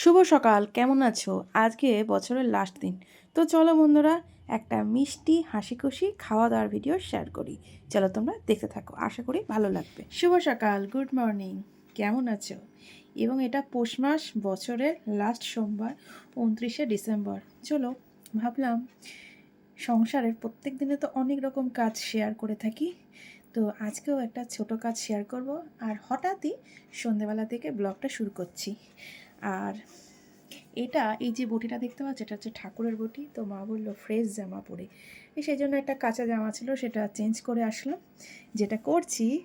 শুভ সকাল, কেমন আছো? আজকে বছরের লাস্ট দিন। তো চলো বন্ধুরা, একটা মিষ্টি হাসি খুশি খাওয়া দাওয়ার ভিডিও শেয়ার করি। চলো তোমরা দেখতে থাকো, আশা করি ভালো লাগবে। শুভ সকাল গুড মর্নিং কেমন আছো? এবং এটা পৌষ মাস বছরের লাস্ট সোমবার, উনত্রিশে ডিসেম্বর। চলো, ভাবলাম সংসারের প্রত্যেক দিনে তো অনেক রকম কাজ শেয়ার করে থাকি। তো আজকেও একটা ছোট কাজ শেয়ার করব। আর হঠাৎই সন্ধেবেলা থেকে ব্লগটা শুরু করছি। আর এটা, এই যে বটিটা দেখতে পাচ্ছ, এটা হচ্ছে ঠাকুরের বটি। তো মা বলল ফ্রেশ জামা পরে। সেই জন্য একটা কাঁচা জামা ছিল, সেটা চেঞ্জ করে আসলাম। যেটা করছি,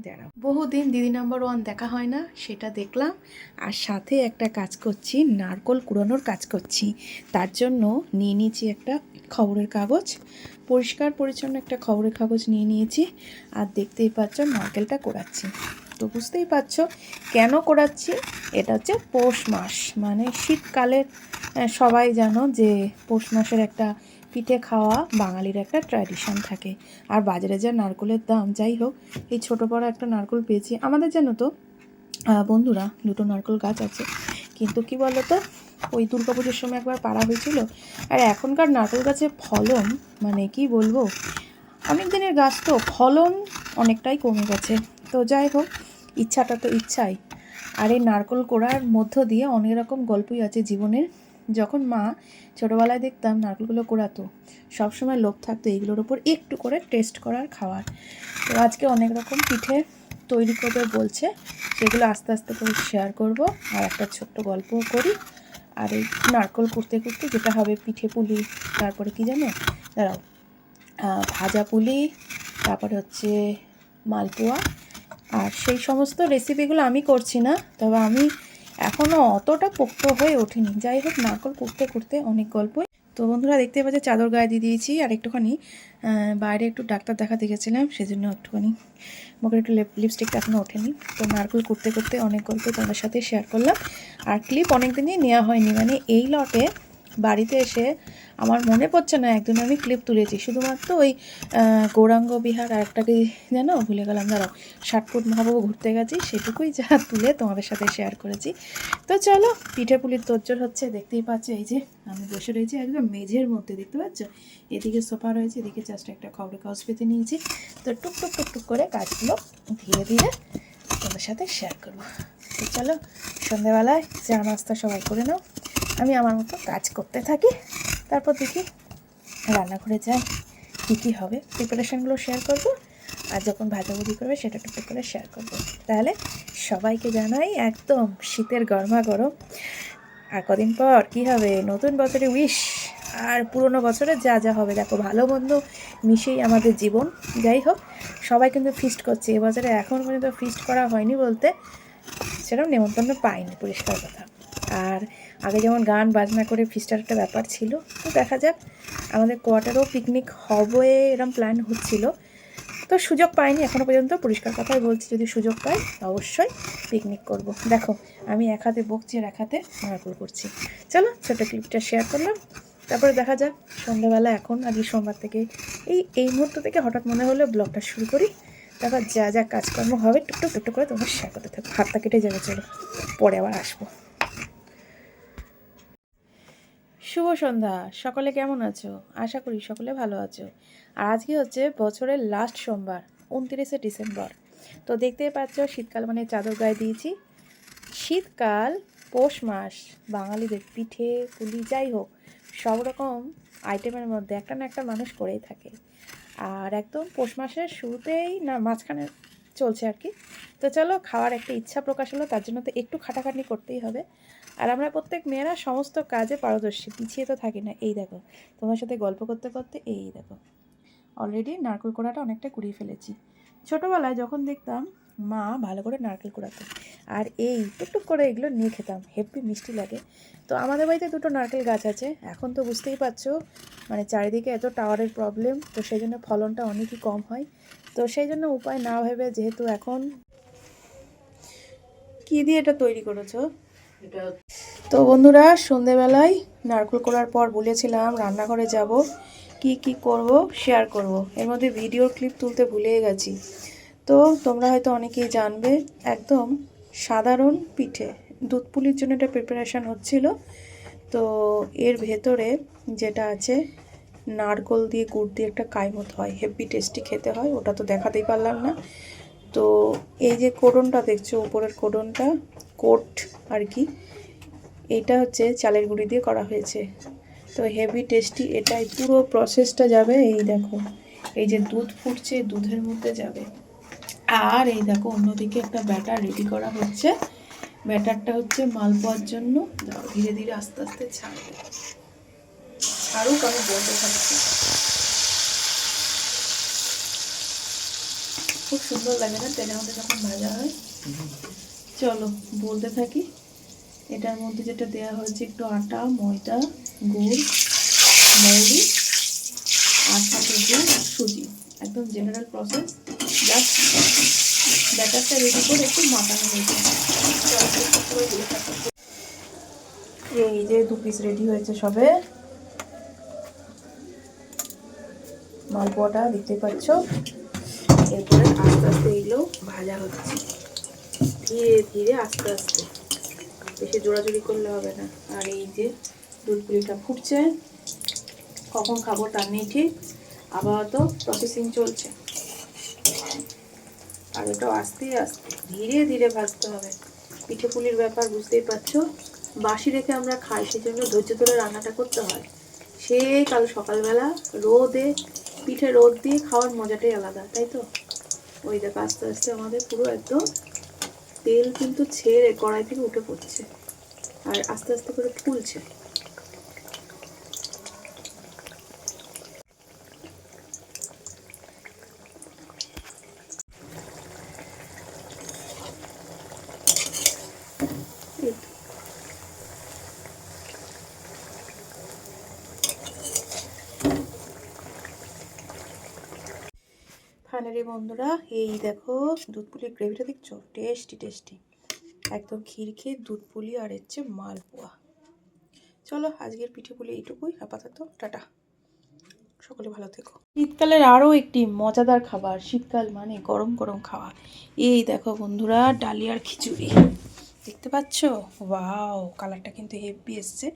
দাঁড়াও। বহুদিন দিদি নাম্বার ওয়ান দেখা হয় না, সেটা দেখলাম। আর সাথে একটা কাজ করছি, নারকোল কুড়ানোর কাজ করছি। তার জন্য নিয়ে নিয়েছি একটা খবরের কাগজ, পরিষ্কার পরিচ্ছন্ন একটা খবরের কাগজ নিয়ে নিয়েছি। আর দেখতেই পাচ্ছ, নারকেলটা কোড়াচ্ছি। তো বুঝতেই পারছ। কেন করাচ্ছি? এটা হচ্ছে পৌষ মাস। মানে শীতকালের সবাই জানো যে পৌষ মাসের একটা পিঠে খাওয়া বাঙালির একটা ট্র্যাডিশন থাকে। আর বাজারে যা নারকলের দাম, যাই হোক, এই ছোটো বড় একটা নারকল পেয়েছি। আমাদের জানো তো বন্ধুরা, দুটো নারকল গাছ আছে। কিন্তু কি বলো তো ওই দুর্গাপুজোর সময় একবার পাড়া হয়েছিল। আর এখনকার নারকেল গাছের ফলন মানে কি বলব, অনেক দিনের গাছ তো, ফলন অনেকটাই কমে গেছে। তো যাই হোক ইচ্ছাটা তো ইচ্ছাই। আর এই নারকল কোড়ার মধ্য দিয়ে অনেক রকম গল্পই আছে জীবনের। যখন মা ছোটোবেলায় দেখতাম নারকেলগুলো কোড়াতো, সবসময় লোভ থাকতো এইগুলোর ওপর একটু করে টেস্ট করার খাওয়ার। তো আজকে অনেক রকম পিঠে তৈরি করবে বলছে, সেগুলো আস্তে আস্তে করে শেয়ার করব আর একটা ছোট্ট গল্পও করি। আর এই নারকল করতে করতে যেটা হবে পিঠে পুলি, তারপরে কি জানো? দাঁড়াও। ভাজা পুলি, তারপরে হচ্ছে মালপোয়া আর সেই সমস্ত রেসিপিগুলো আমি করছি না, তবে আমি এখনও অতটা পোক্ত হয়ে ওঠেনি। যাই হোক, নারকল করতে করতে অনেক গল্পই। তো বন্ধুরা, দেখতে পাচ্ছে চাদর গায়ে দিয়ে দিয়েছি, আর একটুখানি বাইরে একটু ডাক্তার দেখাতে গেছিলাম, সেজন্য একটুখানি মুখের একটু লিপস্টিকটা এখনও ওঠেনি। তো নারকল করতে করতে অনেক গল্প তোমাদের সাথে শেয়ার করলাম। আর ক্লিপ অনেক দিনই নেওয়া হয়নি মানে এই লটে বাড়িতে এসে আমার মনে পড়ছে না, একদিন আমি ক্লিপ তুলেছি। শুধুমাত্র ওই গৌরাঙ্গ বিহার আর একটাকে জানো ভুলে গেলাম, দাঁড়াও ষাটফুট মহাবাবু ঘুরতে গেছি, সেটুকুই যা তুলে তোমাদের সাথে শেয়ার করেছি। তো চলো, পিঠে পুলির তোজ্জোর হচ্ছে, দেখতেই পাচ্ছ, এই যে আমি বসে রয়েছি একদম মেঝের মধ্যে, দেখতে পাচ্ছ? এদিকে সোফা রয়েছে, এদিকে জাস্ট একটা খবরের কাগজ পেতে নিয়েছি। তো টুক টুক টুক টুক করে কাজগুলো ধীরে ধীরে তোমাদের সাথে শেয়ার করব। তো চলো সন্ধেবেলায় চা নাস্তা সবাই করে নাও। আমি আমার মতো কাজ করতে থাকি। তারপর দেখি রান্নাঘরে যাই কী কী হবে প্রিপারেশানগুলো শেয়ার করব। আর যখন ভাজাভুজি করবে, সেটা টুকটুক করে শেয়ার করব। তাহলে সবাইকে জানাই একদম শীতের গরমা গরম আর কদিন পর কি হবে? নতুন বছরে উইশ আর পুরনো বছরে যা যা হবে, দেখো ভালো মন্দ মিশেই আমাদের জীবন। যাই হোক, সবাই কিন্তু ফিস্ট করছে। এবছরে এখন পর্যন্ত ফিস্ট করা হয়নি বলতে সেরকম নেমন্তন্ন পাইনি, পরিষ্কার কথা। আর আগে যেমন গান বাজনা করে ফিস্টার একটা ব্যাপার ছিল, তো দেখা যাক আমাদের কোয়ার্টারেও পিকনিক হবে এরম প্ল্যান হচ্ছিল। তো সুযোগ পাইনি এখনও পর্যন্ত পরিষ্কার কথাই বলছি, যদি সুযোগ পাই অবশ্যই পিকনিক করব। দেখো, আমি এক হাতে বকছি আর এক হাতে নারকল করছি। চলো ছোটো ক্লিপটা শেয়ার করলাম। তারপরে দেখা যাক সন্ধ্যাবেলা এখন, আজকে সোমবার থেকে, এই এই মুহূর্ত থেকে হঠাৎ মনে হলো ব্লগটা শুরু করি। তারপর যা যা কাজকর্ম হবে, টুকটুক টুকটুক করে তোমার শেয়ার করতে থাকব। হাতটা কেটে যাবে চলো, পরে আবার আসব। শুভ সন্ধ্যা। সকলে কেমন আছো? আশা করি সকলে ভালো আছো। আর আজকে হচ্ছে বছরের লাস্ট সোমবার, উনত্রিশে ডিসেম্বর। তো দেখতেই পাচ্ছ, শীতকাল মানে চাদর গায়ে দিয়েছি। শীতকাল, পৌষ মাস, বাঙালিদের পিঠে, পুলি, যাই হোক, সব রকম আইটেমের মধ্যে একটা না একটা মানুষ করেই থাকে। আর একদম পৌষ মাসের শুরুতেই না মাঝখানে চলছে আর কি। তো চলো, খাওয়ার একটা ইচ্ছা প্রকাশ হলো, তার জন্য তো একটু খাটাখাটনি করতেই হবে। আর আমরা প্রত্যেক মেয়েরা সমস্ত কাজে পারদর্শী, পিছিয়ে তো থাকি না। এই দেখো, তোমার সাথে গল্প করতে করতে এই দেখো। অলরেডি নারকেল কোড়াটা অনেকটা কুড়িয়ে ফেলেছি। ছোটোবেলায় যখন দেখতাম, মা ভালো করে নারকেল কোড়াতো। আর এই টুকটুক করে এগুলো নিয়ে খেতাম, হেব্বি মিষ্টি লাগে। তো আমাদের বাড়িতে দুটো নারকেল গাছ আছে, এখন তো বুঝতেই পারছ মানে চারিদিকে এত টাওয়ারের প্রবলেম তো সেই জন্য ফলনটা অনেকই কম হয়। তো সেই জন্য উপায় না ভেবে যেহেতু এখন কি দিয়ে এটা তৈরি করেছ? তো বন্ধুরা সন্ধেবেলায় নারকেল করার পর বলেছিলাম রান্নাঘরে যাব। কি কি করব শেয়ার করব। এর মধ্যে ভিডিওর ক্লিপ তুলতে ভুলে গেছি। তো তোমরা হয়তো অনেকেই জানবে একদম সাধারণ পিঠে দুধ পুলির জন্য এটা প্রিপারেশান হচ্ছিল। তো এর ভেতরে যেটা আছে নারকল দিয়ে গুড় দিয়ে একটা কাইমত হয় হেভি টেস্টি খেতে হয়, ওটা তো দেখাতেই পারলাম না। তো এই যে কোডনটা দেখছ, উপরের কোডনটা, কোট আর কি, এটা হচ্ছে চালের গুঁড়ি দিয়ে করা হয়েছে। তো হেভি টেস্টি, এটাই পুরো প্রসেসটা যাবে, এই দেখো, এই যে দুধ ফুটছে, দুধের মধ্যে যাবে। আর এই দেখো, অন্যদিকে একটা ব্যাটার রেডি করা হচ্ছে। ব্যাটারটা হচ্ছে মালপোয়ার জন্য। ধীরে ধীরে আস্তে আস্তে ছাড়বে। আরও আমি বলতে থাকছি খুব সুন্দর লাগে না, তেলের মধ্যে যখন ভাজা হয়। চলো, বলতে থাকি, এটার মধ্যে যেটা দেওয়া হয়েছে একটু আটা, ময়দা, গুড়, মৌরি, আর সাথে সুজি। একদম জেনারেল প্রসেস জাস্ট ব্যাটারটা রেডি করে একটু মাখানো হয়েছে। এই যে দু পিস রেডি হয়েছে সবে। মালপোয়াটা দেখতে পাচ্ছ। এরপরে আস্তে আস্তে এগুলো ভাজা হচ্ছে। ধীরে ধীরে আস্তে আস্তে। বেশি জোড়াজুড়ি করলে হবে না। আর এই যে দুধ পুলিটা ফুটছে, কখন খাব তার নেই ঠিক। আপাতত প্রসেসিং চলছে। আর এটাও আস্তে আস্তে ধীরে ধীরে ভাজতে হবে। পিঠে পুলির ব্যাপার বুঝতেই পারছ। বাসি রেখে আমরা খাই সেই জন্য ধৈর্য ধরে রান্নাটা করতে হয়। সেই কাল সকালবেলা রোদে, পিঠে রোদ দিয়ে খাওয়ার মজাটাই আলাদা, তাই তো? ওই দেখো, আস্তে আস্তে আমাদের পুরো একদম তেল কিন্তু ছেড়ে কড়াই থেকে উঠে পড়ছে। আর আস্তে আস্তে করে ফুলছে। ফাইনালি বন্ধুরা, এই দেখো দুধ পুলির গ্রেভিটা দেখছ? টেস্টি টেস্টি একদম ক্ষীর খেয়ে দুধ পুলি আর হচ্ছে মালপোয়া। চলো আজকের পিঠে পুলি এইটুকুই, আপাতত টাটা। সকলে ভালো থেকো। শীতকালের আরও একটি মজাদার খাবার, শীতকাল মানে গরম গরম খাওয়া। এই দেখো বন্ধুরা, ডালিয়ার খিচুড়ি। দেখতে পাচ্ছ? ওয়াও, কালারটা কিন্তু হেভি এসছে।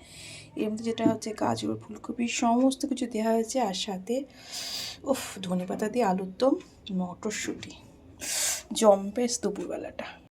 এর মধ্যে যেটা হচ্ছে গাজর, ফুলকপি, সমস্ত কিছু দেওয়া হয়েছে আর সাথে, উফ ধনে পাতা দিয়ে আলুর দম, মটরশুঁটি। জম্পেস দুপুরবেলাটা।